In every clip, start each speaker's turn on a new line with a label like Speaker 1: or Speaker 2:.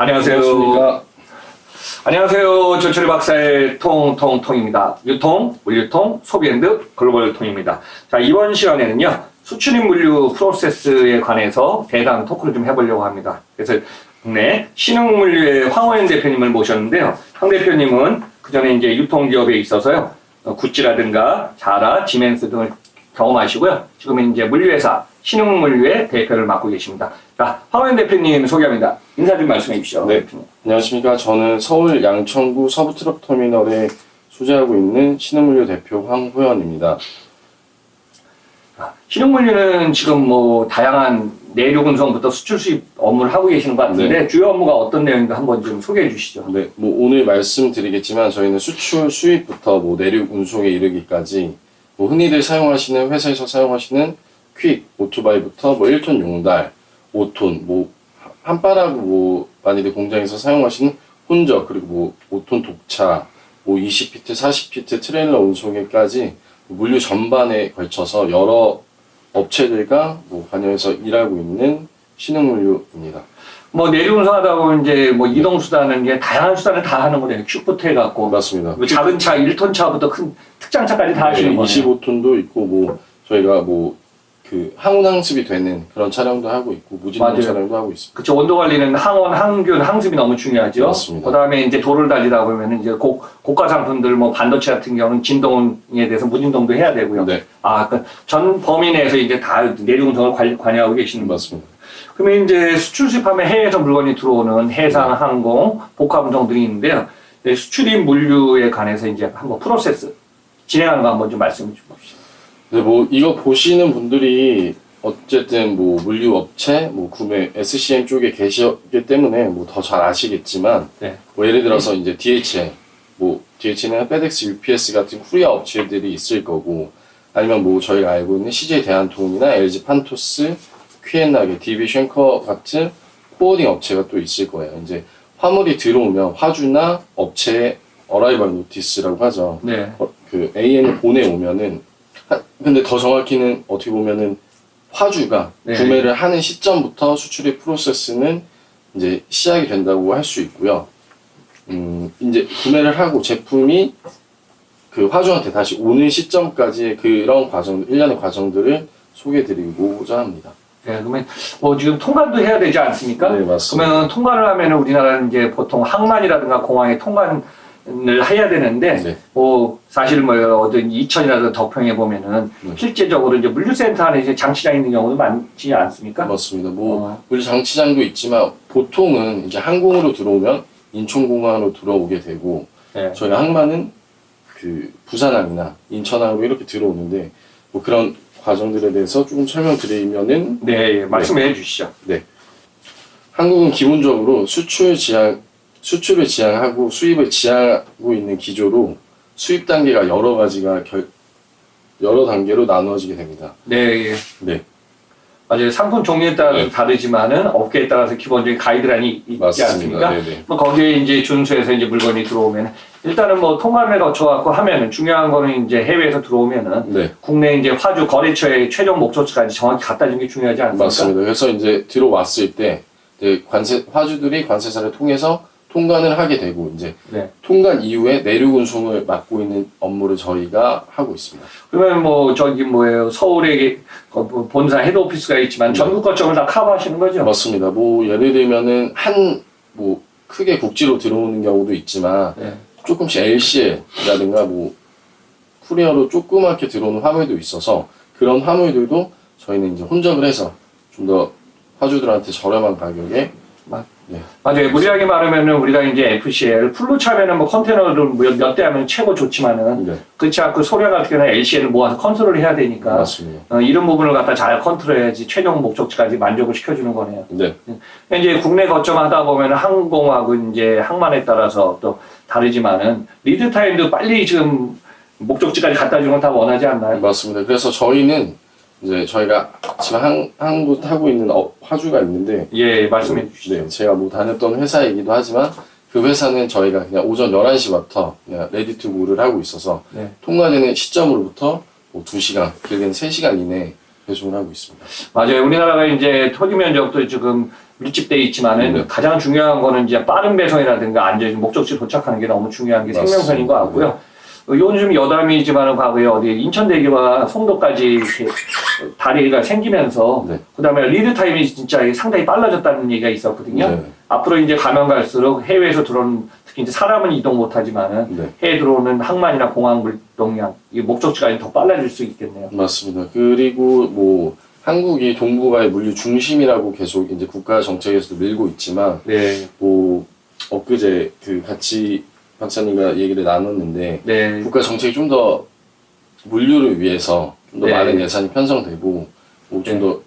Speaker 1: 안녕하세요.
Speaker 2: 안녕하십니까.
Speaker 1: 안녕하세요. 조철이 박사의 통통통입니다. 유통, 물류통, 소비앤드 글로벌 통입니다. 자, 이번 시간에는요, 수출입 물류 프로세스에 관해서 대담 토크를 좀 해보려고 합니다. 그래서 국내 신흥 물류의 황호연 대표님을 모셨는데요. 황 대표님은 그 전에 이제 유통기업에 있어서요, 어, 구찌라든가 자라, 지멘스 등을 경험하시고요. 지금은 이제 물류회사 신흥물류의 대표를 맡고 계십니다. 자, 황호연 대표님 소개합니다. 인사 좀 말씀해 주시죠.
Speaker 2: 네.
Speaker 1: 대표님.
Speaker 2: 안녕하십니까. 저는 서울 양천구 서부트럭터미널에 소재하고 있는 신흥물류 대표 황호연입니다.
Speaker 1: 아, 신흥물류는 지금 뭐 다양한 내륙 운송부터 수출 수입 업무를 하고 계시는 것 같은데 주요 업무가 어떤 내용인가 한번 좀 소개해 주시죠.
Speaker 2: 네, 뭐 오늘 말씀드리겠지만 저희는 수출 수입부터 뭐 내륙 운송에 이르기까지 뭐 흔히들 사용하시는 회사에서 사용하시는 퀵 오토바이부터 뭐 1톤 용달, 5톤 뭐 한바라고 뭐 많이들 공장에서 사용하시는 혼적 그리고 뭐 5톤 독차, 뭐 20피트, 40피트 트레일러 운송에까지 물류 전반에 걸쳐서 여러 업체들과 뭐 관여해서 일하고 있는 신흥물류입니다.
Speaker 1: 뭐 내륙 운송하다 보면 이제 뭐 이동 수단은 이제 다양한 수단을 다 하는 거네요. 큐부터 해갖고
Speaker 2: 맞습니다.
Speaker 1: 뭐 작은 차 1톤 차부터 큰 특장 차까지 다 하시는
Speaker 2: 네,
Speaker 1: 거네요.
Speaker 2: 25톤도 있고 뭐 저희가 뭐 그 항운 항습이 되는 그런 차량도 하고 있고 무진동
Speaker 1: 맞아요.
Speaker 2: 차량도 하고 있습니다.
Speaker 1: 그쵸 온도 관리는 항원, 항균, 항습이 너무 중요하죠.
Speaker 2: 맞습니다.
Speaker 1: 그다음에 이제 도를 달리다 보면 이제 고, 고가 상품들 뭐 반도체 같은 경우는 진동에 대해서 무진동도 해야 되고요.
Speaker 2: 네,
Speaker 1: 아, 그전 범위 내에서 이제 다 내륙 운송을 관, 관여하고 계시는 거.
Speaker 2: 맞습니다.
Speaker 1: 그러면 이제 수출 수입하면 해외에서 물건이 들어오는 해상, 항공, 복합 운송 등이 있는데요. 네, 수출입 물류에 관해서 이제 한번 프로세스 진행하는 거 한번 좀 말씀해 주십시오.
Speaker 2: 근데 뭐 이거 보시는 분들이 어쨌든 뭐 물류 업체, 뭐 구매 SCM 쪽에 계시기 때문에 뭐 더 잘 아시겠지만
Speaker 1: 네.
Speaker 2: 뭐 예를 들어서 이제 DHL, 뭐 DHL은 FedEx, UPS 같은 쿠리어 업체들이 있을 거고 아니면 뭐 저희가 알고 있는 CJ 대한통운이나 LG 판토스, 퀴엔나게, DB 쉔커 같은 포워딩 업체가 또 있을 거예요. 이제 화물이 들어오면 화주나 업체의 어라이벌 노티스라고 하죠.
Speaker 1: 네.
Speaker 2: 어, 그 AN을 보내오면은 하- 근데 더 정확히는 어떻게 보면은 화주가
Speaker 1: 네.
Speaker 2: 구매를 하는 시점부터 수출입 프로세스는 이제 시작이 된다고 할 수 있고요. 음, 이제 구매를 하고 제품이 그 화주한테 다시 오는 시점까지의 그런 과정, 일련의 과정들을 소개드리고자 합니다.
Speaker 1: 네, 그러면 뭐 지금 통관도 해야 되지 않습니까?
Speaker 2: 네, 맞습니다.
Speaker 1: 그러면 통관을 하면은 우리나라는 이제 보통 항만이라든가 공항에 통관 을 해야 되는데
Speaker 2: 네.
Speaker 1: 뭐 사실 뭐 어떤 이천이라든가 덕평에 보면은
Speaker 2: 네.
Speaker 1: 실제적으로 이제 물류센터 안에 이제 장치장 있는 경우도 많지 않습니까?
Speaker 2: 맞습니다. 뭐
Speaker 1: 어.
Speaker 2: 물류 장치장도 있지만 보통은 이제 항공으로 들어오면 인천공항으로 들어오게 되고
Speaker 1: 네.
Speaker 2: 저희가 항만은 그 부산항이나 인천항으로 이렇게 들어오는데 뭐 그런 과정들에 대해서 조금 설명드리면은
Speaker 1: 네, 예, 말씀해 주시죠.
Speaker 2: 한국은 기본적으로 수출 지향 수출을 지향하고 수입을 지향하고 있는 기조로 수입 단계가 여러 가지가 결, 여러 단계로 나누어지게 됩니다.
Speaker 1: 네, 예.
Speaker 2: 네,
Speaker 1: 맞아요. 상품 종류에 따라서
Speaker 2: 네.
Speaker 1: 다르지만은 업계에 따라서 기본적인 가이드라인이 있지
Speaker 2: 맞습니다.
Speaker 1: 않습니까?
Speaker 2: 네네.
Speaker 1: 뭐 거기에 이제 준수해서 이제 물건이 들어오면 일단은 뭐 통관을 거쳐갖고 하면은 중요한 거는 이제 해외에서 들어오면은
Speaker 2: 네,
Speaker 1: 국내 이제 화주 거래처의 최종 목적지까지 정확히 갖다 주는 게 중요하지 않습니까?
Speaker 2: 맞습니다. 그래서 이제 들어왔을 때 이제 관세 화주들이 관세사를 통해서 통관을 하게 되고 이제
Speaker 1: 네.
Speaker 2: 통관 이후에 내륙 운송을 맡고 있는 업무를 저희가 하고 있습니다.
Speaker 1: 그러면 뭐 저기 뭐예요 서울에 그 본사 헤드 오피스가 있지만
Speaker 2: 네.
Speaker 1: 전국 거점을 다 커버하시는 거죠?
Speaker 2: 맞습니다. 뭐 예를 들면은 한 뭐 크게 국지로 들어오는 경우도 있지만
Speaker 1: 네.
Speaker 2: 조금씩 LCL이라든가 뭐 쿠리어로 조그맣게 들어오는 화물도 있어서 그런 화물들도 저희는 이제 혼잡을 해서 좀 더 화주들한테 저렴한 가격에
Speaker 1: 맞-
Speaker 2: 네.
Speaker 1: 맞아요. 무리하게 말하면은 우리가 이제 FCL 풀로 차면은 뭐 컨테이너를 몇대 하면 최고 좋지만은
Speaker 2: 네,
Speaker 1: 그렇지 않고 소량 같은 경우는 LCL을 모아서 컨트롤을 해야 되니까
Speaker 2: 맞습니다.
Speaker 1: 어, 이런 부분을 갖다 잘 컨트롤해야지 최종 목적지까지 만족을 시켜주는 거네요.
Speaker 2: 네,
Speaker 1: 이제 국내 거점 하다 보면 항공하고 이제 항만에 따라서 또 다르지만은 리드 타임도 빨리 지금 목적지까지 갖다 주는 건 다 원하지 않나요?
Speaker 2: 맞습니다. 그래서 저희는 이제 저희가 지금 한, 한 곳 하고 있는 어, 화주가 있는데
Speaker 1: 예, 말씀해 주시죠.
Speaker 2: 네, 제가 뭐 다녔던 회사이기도 하지만 그 회사는 저희가 그냥 오전 11시부터 그냥 레디 투 고를 하고 있어서
Speaker 1: 네.
Speaker 2: 통과되는 시점으로부터 뭐 2시간, 길게는 3시간 이내에 배송을 하고 있습니다.
Speaker 1: 맞아요. 우리나라가 이제 토지 면적도 지금 밀집돼 있지만은
Speaker 2: 네.
Speaker 1: 가장 중요한 거는 이제 빠른 배송이라든가 안전 목적지 도착하는 게 너무 중요한 게
Speaker 2: 맞습니다.
Speaker 1: 생명선인 것 같고요. 어, 요즘 여담이지만은 과거에 어디 인천대교와 송도까지 이렇게 다리가 생기면서
Speaker 2: 네.
Speaker 1: 그다음에 리드 타임이 진짜 상당히 빨라졌다는 얘기가 있었거든요.
Speaker 2: 네.
Speaker 1: 앞으로 이제 가면 갈수록 해외에서 들어오는 특히 이제 사람은 이동 못하지만은
Speaker 2: 네.
Speaker 1: 해외 들어오는 항만이나 공항 물동량 이 목적지가 더 빨라질 수 있겠네요.
Speaker 2: 맞습니다. 그리고 뭐 한국이 동북아의 물류 중심이라고 계속 이제 국가 정책에서도 밀고 있지만
Speaker 1: 네,
Speaker 2: 뭐 엊그제 그 같이 박사님과 얘기를 나눴는데
Speaker 1: 네,
Speaker 2: 국가 정책이 좀 더 물류를 위해서 좀 더
Speaker 1: 네.
Speaker 2: 많은 예산이 편성되고 뭐좀
Speaker 1: 네.
Speaker 2: 더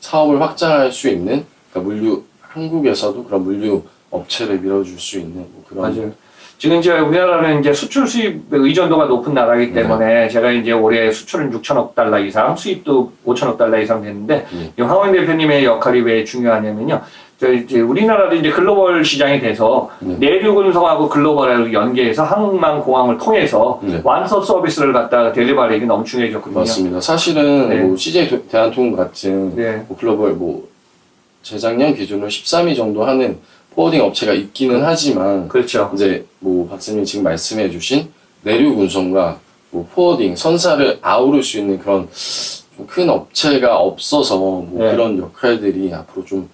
Speaker 2: 사업을 확장할 수 있는 그러니까 물류 한국에서도 그런 물류 업체를 밀어줄 수 있는 뭐 그런
Speaker 1: 맞아요. 지금 이제 우리나라는 이제 수출 수입 의존도가 높은 나라이기
Speaker 2: 네.
Speaker 1: 때문에 제가 이제 올해 수출은 6천억 달러 이상, 수입도 5천억 달러 이상 됐는데
Speaker 2: 네.
Speaker 1: 이 황원 대표님의 역할이 왜 중요하냐면요. 저 이제 우리나라도 이제 글로벌 시장이 돼서
Speaker 2: 네.
Speaker 1: 내륙 운송하고 글로벌하고 연계해서 항만 공항을 통해서
Speaker 2: 네.
Speaker 1: 완서 서비스를 갖다가 델리버리기 너무 중요해졌거든요.
Speaker 2: 맞습니다. 사실은
Speaker 1: 네.
Speaker 2: 뭐 CJ 도- 대한통운 같은
Speaker 1: 네.
Speaker 2: 뭐 글로벌 뭐 재작년 기준으로 13위 정도 하는 포워딩 업체가 있기는 하지만
Speaker 1: 그렇죠.
Speaker 2: 이제 뭐 박사님이 지금 말씀해주신 내륙 운송과 뭐 포워딩 선사를 아우를 수 있는 그런 좀큰 업체가 없어서 뭐
Speaker 1: 네.
Speaker 2: 그런 역할들이 앞으로 좀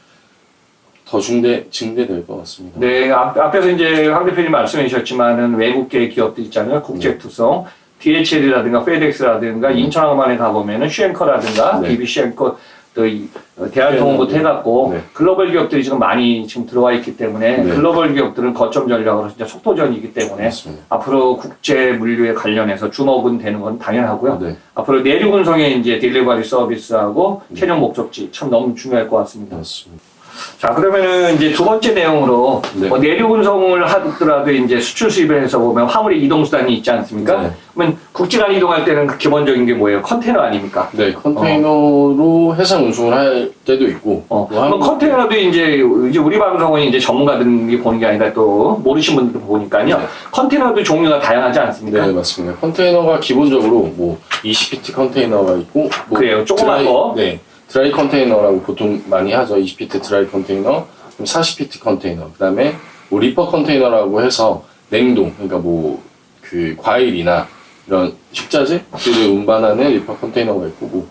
Speaker 2: 더 중대 증대될 것 같습니다.
Speaker 1: 네, 앞, 앞에서 이제 황 대표님 말씀해 주셨지만은 외국계 기업들 있잖아요. 국제투성, DHL이라든가 페덱스라든가 인천항만에 가보면은 슈앵커라든가
Speaker 2: 네.
Speaker 1: BB 슈앵커 또 이, 어, 대한통운부터
Speaker 2: 네.
Speaker 1: 해갖고
Speaker 2: 네.
Speaker 1: 글로벌 기업들이 지금 많이 지금 들어와 있기 때문에
Speaker 2: 네.
Speaker 1: 글로벌 기업들은 거점 전략으로 진짜 속도전이기 때문에
Speaker 2: 맞습니다.
Speaker 1: 앞으로 국제 물류에 관련해서 주목은 되는 건 당연하고요.
Speaker 2: 네,
Speaker 1: 앞으로 내륙 운송의 이제 딜리버리 서비스하고 최종 목적지 참 너무 중요할 것 같습니다.
Speaker 2: 맞습니다.
Speaker 1: 자 그러면은 이제 두 번째 내용으로
Speaker 2: 네.
Speaker 1: 뭐 내륙 운송을 하더라도 이제 수출 수입에서 보면 화물의 이동 수단이 있지 않습니까?
Speaker 2: 네.
Speaker 1: 그러면 국지간 이동할 때는 그 기본적인 게 뭐예요? 컨테이너 아닙니까?
Speaker 2: 네, 컨테이너로 해상 운송을 할 때도 있고
Speaker 1: 어,
Speaker 2: 뭐
Speaker 1: 그럼
Speaker 2: 한국-
Speaker 1: 컨테이너도 이제 이제 우리 방송은 이제 전문가들이 보는 게 아니라 또 모르신 분들도 보니까요.
Speaker 2: 네.
Speaker 1: 컨테이너도 종류가 다양하지 않습니까?
Speaker 2: 네, 맞습니다. 컨테이너가 기본적으로 뭐 20피트 컨테이너가 있고 뭐
Speaker 1: 그래요, 조그만
Speaker 2: 드라이,
Speaker 1: 거.
Speaker 2: 네, 드라이 컨테이너라고 보통 많이 하죠. 20피트 드라이 컨테이너, 그럼 40피트 컨테이너, 그 다음에 뭐 리퍼 컨테이너라고 해서 냉동, 그러니까 뭐 그 과일이나 이런 식자재들을 운반하는 리퍼 컨테이너가 있고 뭐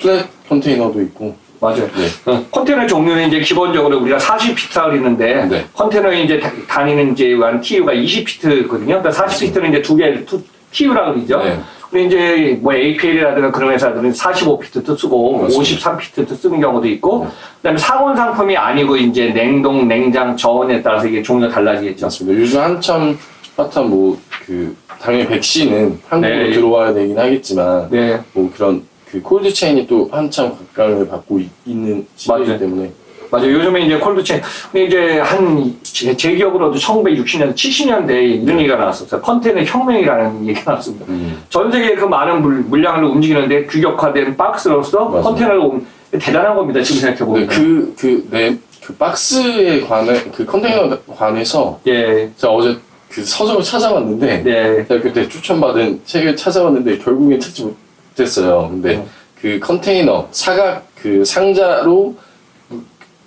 Speaker 2: 플랫 컨테이너도 있고
Speaker 1: 맞아요.
Speaker 2: 네,
Speaker 1: 어, 컨테이너 종류는 이제 기본적으로 우리가 40피트라고 있는데
Speaker 2: 네.
Speaker 1: 컨테이너 이제 다- 다니는 이제 한 TU가 20피트거든요. 그러니까 40피트는 이제 두 개, TU라고 그러죠.
Speaker 2: 네.
Speaker 1: 근데 이제 뭐 APL이라든가 그런 회사들은 45피트도 쓰고
Speaker 2: 맞습니다.
Speaker 1: 53피트도 쓰는 경우도 있고
Speaker 2: 네.
Speaker 1: 그다음에 상온 상품이 아니고 이제 냉동, 냉장, 저온에 따라서 이게 종류가 달라지겠죠.
Speaker 2: 맞습니다. 요즘 한참 핫한 뭐 그 당연히 백신은 한국으로
Speaker 1: 네.
Speaker 2: 들어와야 되긴 하겠지만
Speaker 1: 네.
Speaker 2: 뭐 그런 그 콜드 체인이 또 한참 각광을 받고 있, 는 시기이기
Speaker 1: 맞아요.
Speaker 2: 때문에
Speaker 1: 맞아요. 요즘에 이제 콜드체인. 근데 이제 한, 제, 제 기억으로도 1960년, 70년대에 이런 얘기가 나왔었어요. 컨테이너 혁명이라는 얘기가 나왔습니다.
Speaker 2: 음,
Speaker 1: 전 세계 그 많은 물, 물량을 움직이는데 규격화된 박스로서
Speaker 2: 맞아요.
Speaker 1: 컨테이너를 옮- 대단한 겁니다. 지금
Speaker 2: 네,
Speaker 1: 생각해보면.
Speaker 2: 그, 그, 네, 그 박스에 관해, 그 컨테이너 관해서
Speaker 1: 예,
Speaker 2: 제가 어제 그 서적을 찾아봤는데,
Speaker 1: 네.
Speaker 2: 제가 그때 추천받은 책을 찾아봤는데 결국엔 찾지 못했어요. 근데
Speaker 1: 네.
Speaker 2: 그 컨테이너, 사각 그 상자로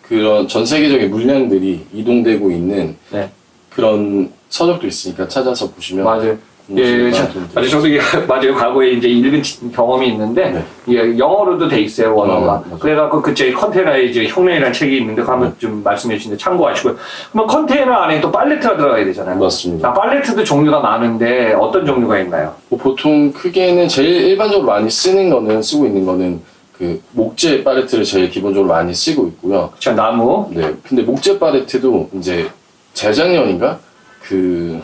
Speaker 2: 그런 전 세계적인 물량들이 이동되고 있는
Speaker 1: 네.
Speaker 2: 그런 서적도 있으니까 찾아서 보시면
Speaker 1: 맞아요.
Speaker 2: 음,
Speaker 1: 예, 맞아요. 저도 이게 맞아요. 과거에 이제 읽은 경험이 있는데,
Speaker 2: 네.
Speaker 1: 예, 영어로도 돼 있어요, 원어가.
Speaker 2: 어, 맞아요.
Speaker 1: 그래갖고 그제 컨테이너에 이제 혁명이라는 책이 있는데, 한번 좀 말씀해 주시는데 참고하시고요. 그러면 컨테이너 안에 또 팔레트가 들어가야 되잖아요.
Speaker 2: 맞습니다.
Speaker 1: 자, 팔레트도 종류가 많은데, 어떤 종류가 있나요?
Speaker 2: 뭐 보통 크게는 제일 일반적으로 많이 쓰는 거는 쓰고 있는 거는 그 목재 팔레트를 제일 기본적으로 많이 쓰고 있고요.
Speaker 1: 자, 나무.
Speaker 2: 네. 근데 목재 팔레트도 이제 재작년인가 그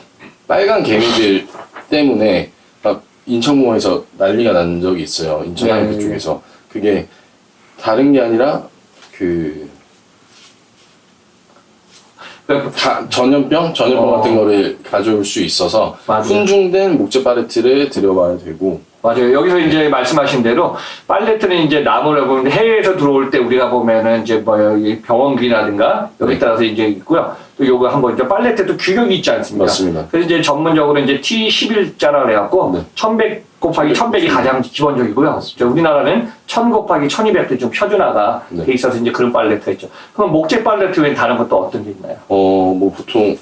Speaker 2: 빨간 개미들 때문에 막 인천공항에서 난리가 난 적이 있어요. 인천항
Speaker 1: 네.
Speaker 2: 그쪽에서 그게 다른 게 아니라 그 다- 전염병, 전염병
Speaker 1: 어.
Speaker 2: 같은 거를 가져올 수 있어서
Speaker 1: 맞아요.
Speaker 2: 훈중된 목재 팔레트를 들여봐야 되고
Speaker 1: 맞아요. 여기서 이제 말씀하신 대로 팔레트는 이제 나무를 보는데 해외에서 들어올 때 우리가 보면은 이제 뭐이 병원기라든가 여기
Speaker 2: 네.
Speaker 1: 따라서 이제 있고요. 또 요거 한번 이제 팔레트도 규격이 있지 않습니까?
Speaker 2: 맞습니다.
Speaker 1: 그래서 이제 전문적으로 이제 T11자라 그래갖고
Speaker 2: 네.
Speaker 1: 1100 곱하기 1100이 가장 기본적이고요. 저 우리나라는 1000 곱하기 1200도 좀 표준화가
Speaker 2: 네.
Speaker 1: 돼 있어서 이제 그런 팔레트가 있죠. 그럼 목재 팔레트 외에 다른 것도 어떤 게 있나요?
Speaker 2: 어, 뭐 보통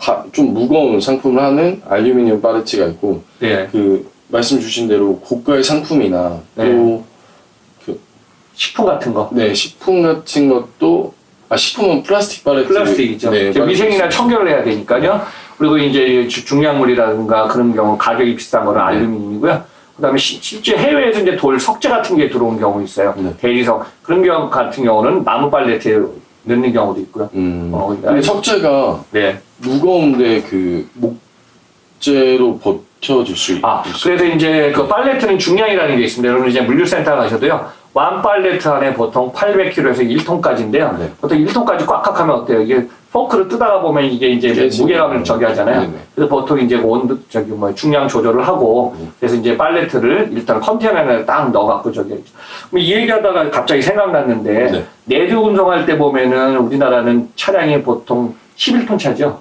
Speaker 2: 가- 좀 무거운 상품을 하는 알루미늄 팔레트가 있고
Speaker 1: 네.
Speaker 2: 그 말씀 주신 대로 고가의 상품이나
Speaker 1: 네.
Speaker 2: 또
Speaker 1: 식품 같은 거.
Speaker 2: 네, 식품 같은 것도 아 식품은 플라스틱 팔레트
Speaker 1: 플라스틱이죠.
Speaker 2: 네,
Speaker 1: 위생이나 청결을 해야 되니까요. 그리고 이제 주- 중량물이라든가 그런 경우 가격이 비싼 거는
Speaker 2: 네.
Speaker 1: 알루미늄이고요. 그다음에 시- 실제 해외에서 이제 돌 석재 같은 게 들어온 경우 있어요.
Speaker 2: 네.
Speaker 1: 대리석 그런 경우 같은 경우는 나무 팔레트에 넣는 경우도 있고요.
Speaker 2: 음.
Speaker 1: 어,
Speaker 2: 근데 석재가
Speaker 1: 네.
Speaker 2: 무거운데 그 목재로 버텨줄 수 있,
Speaker 1: 아. 그래서 이제 그 팔레트는 중량이라는 게 있습니다. 여러분 이제 물류센터 가셔도요. 완 팔레트 안에 보통 800kg에서 1톤까지인데요.
Speaker 2: 네.
Speaker 1: 보통 1톤까지 꽉꽉 하면 어때요? 이게 포크를 뜨다가 보면 이게 이제. 무게감을 저기 하잖아요.
Speaker 2: 네네.
Speaker 1: 그래서 보통 이제 온도 저기 뭐 중량 조절을 하고
Speaker 2: 네.
Speaker 1: 그래서 이제 팔레트를 일단 컨테이너에 딱 넣어갖고 저기. 그럼 이 얘기하다가 갑자기 생각났는데
Speaker 2: 네.
Speaker 1: 내주 운송할 때 보면은 우리나라는 차량이 보통 11톤 차죠.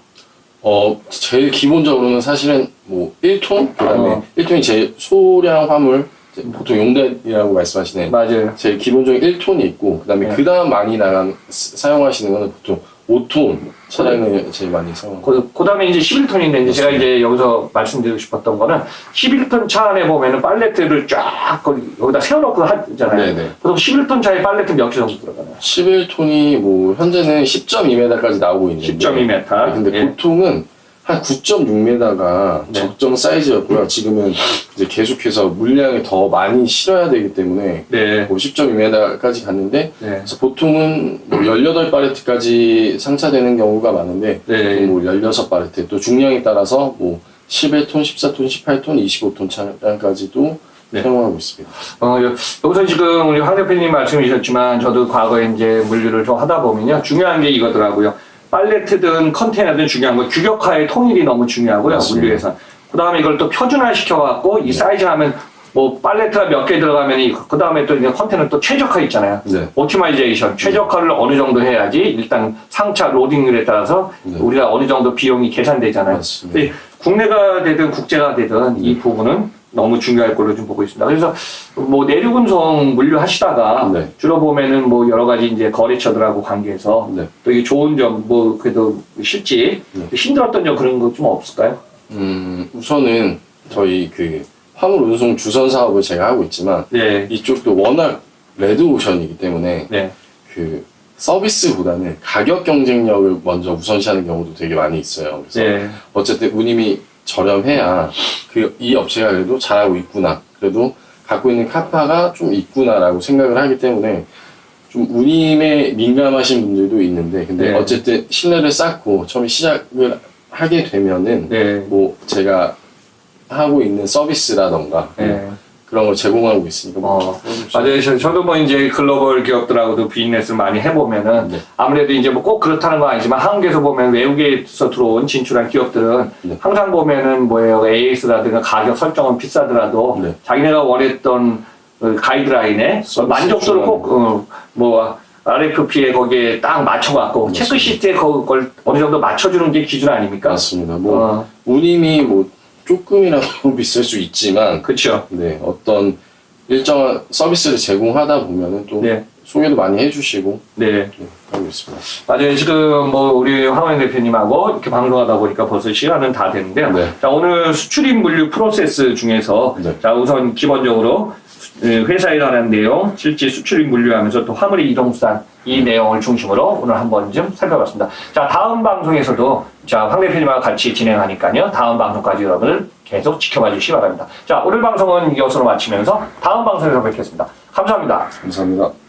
Speaker 2: 어, 제일 기본적으로는 사실은 뭐 1톤, 그 다음에
Speaker 1: 어.
Speaker 2: 1톤이 제일 소량 화물, 이제 보통 용대이라고 말씀하시네.
Speaker 1: 맞아요.
Speaker 2: 제일 기본적인 1톤이 있고, 그 다음에
Speaker 1: 네.
Speaker 2: 그 다음 많이 나간, 사- 사용하시는 거는 보통 5톤 차량을 제일 많이 사용하고.
Speaker 1: 그, 그 다음에 이제 11톤인데, 이제 제가 이제 여기서 말씀드리고 싶었던 거는 11톤 차 안에 보면은 팔레트를 쫙 거기, 여기다 세워놓고 하잖아요.
Speaker 2: 네네.
Speaker 1: 보통 11톤 차에 팔레트 몇 개 정도 들어가나요?
Speaker 2: 11톤이 뭐, 현재는 10.2m까지 나오고 있는데.
Speaker 1: 10.2m.
Speaker 2: 네, 근데
Speaker 1: 예.
Speaker 2: 보통은 한 9.6m가
Speaker 1: 네.
Speaker 2: 적정 사이즈였고요. 지금은 이제 계속해서 물량이 더 많이 실어야 되기 때문에
Speaker 1: 네.
Speaker 2: 뭐 10.2m까지 갔는데
Speaker 1: 네.
Speaker 2: 그래서 보통은 뭐 18바레트까지 상차되는 경우가 많은데
Speaker 1: 네.
Speaker 2: 뭐 16바레트 또 중량에 따라서 뭐 11톤, 14톤, 18톤, 25톤 차량까지도
Speaker 1: 네.
Speaker 2: 사용하고 있습니다.
Speaker 1: 어, 여- 여기서 지금 우리 황 대표님 말씀이셨지만 저도 과거에 이제 물류를 좀 하다 보면요. 중요한 게 이거더라고요. 팔레트든 컨테이너든 중요한 거 규격화의 통일이 너무 중요하고요. 물류에서. 그 다음에 이걸 또 표준화 시켜갖고 이 사이즈 하면 뭐 팔레트가 몇 개 들어가면 그 다음에 또 이제 컨테이너 또 최적화 있잖아요.
Speaker 2: 네.
Speaker 1: 오티마이제이션 최적화를 어느 정도 해야지 일단 상차 로딩률에 따라서
Speaker 2: 네.
Speaker 1: 우리가 어느 정도 비용이 계산되잖아요. 국내가 되든 국제가 되든 이 부분은 너무 중요할 걸로 좀 보고 있습니다. 그래서 뭐 내륙운송 물류 하시다가
Speaker 2: 네.
Speaker 1: 주로 보면은 뭐 여러 가지 이제 거래처들하고 관계해서
Speaker 2: 네.
Speaker 1: 또 이게 좋은 점 뭐 그래도 실지
Speaker 2: 네.
Speaker 1: 힘들었던 점 그런 거 좀 없을까요?
Speaker 2: 음, 우선은 저희 그 화물 운송 주선 사업을 제가 하고 있지만
Speaker 1: 네,
Speaker 2: 이쪽도 워낙 레드 오션이기 때문에
Speaker 1: 네,
Speaker 2: 그 서비스보다는 가격 경쟁력을 먼저 우선시하는 경우도 되게 많이 있어요. 그래서
Speaker 1: 네,
Speaker 2: 어쨌든 운임이 저렴해야 그 이 업체가 그래도 잘하고 있구나. 그래도 갖고 있는 카파가 좀 있구나라고 생각을 하기 때문에 좀 운임에 민감하신 분들도 있는데 근데
Speaker 1: 네.
Speaker 2: 어쨌든 신뢰를 쌓고 처음에 시작을 하게 되면은
Speaker 1: 네,
Speaker 2: 뭐 제가 하고 있는 서비스라던가
Speaker 1: 네.
Speaker 2: 그런 걸 제공하고 있으니까 뭐
Speaker 1: 어, 맞아요. 저, 저도 뭐 이제 글로벌 기업들하고도 비즈니스를 많이 해보면은
Speaker 2: 네.
Speaker 1: 아무래도 이제 뭐 꼭 그렇다는 건 아니지만 한국에서 보면 외국에서 들어온 진출한 기업들은
Speaker 2: 네.
Speaker 1: 항상 보면은 뭐예요. AS라든가 가격 설정은 비싸더라도
Speaker 2: 네.
Speaker 1: 자기네가 원했던 그 가이드라인에
Speaker 2: 서비스
Speaker 1: 만족도를
Speaker 2: 수준은.
Speaker 1: 꼭, 어, 뭐, RFP에 거기에 딱 맞춰갖고
Speaker 2: 맞습니다.
Speaker 1: 체크시트에 그걸 어느 정도 맞춰주는 게 기준 아닙니까?
Speaker 2: 맞습니다. 뭐
Speaker 1: 어,
Speaker 2: 운임이 뭐 조금이라도 비쌀 수 있지만
Speaker 1: 그쵸.
Speaker 2: 네, 어떤 일정한 서비스를 제공하다 보면은 또
Speaker 1: 네.
Speaker 2: 소개도 많이 해주시고
Speaker 1: 네.
Speaker 2: 네, 하고 있습니다.
Speaker 1: 맞아요. 지금 뭐 우리 황원 대표님하고 이렇게 방송하다 보니까 벌써 시간은 다 됐는데요.
Speaker 2: 네.
Speaker 1: 자, 오늘 수출입 물류 프로세스 중에서
Speaker 2: 네.
Speaker 1: 자, 우선 기본적으로 회사에 관한 내용, 실제 수출입 물류하면서 또 화물의 이동수단 이 내용을 중심으로 오늘 한번 좀 살펴봤습니다. 자, 다음 방송에서도 자, 황 대표님과 같이 진행하니까요. 다음 방송까지 여러분을 계속 지켜봐 주시기 바랍니다. 자, 오늘 방송은 이것으로 마치면서 다음 방송에서 뵙겠습니다. 감사합니다.
Speaker 2: 감사합니다.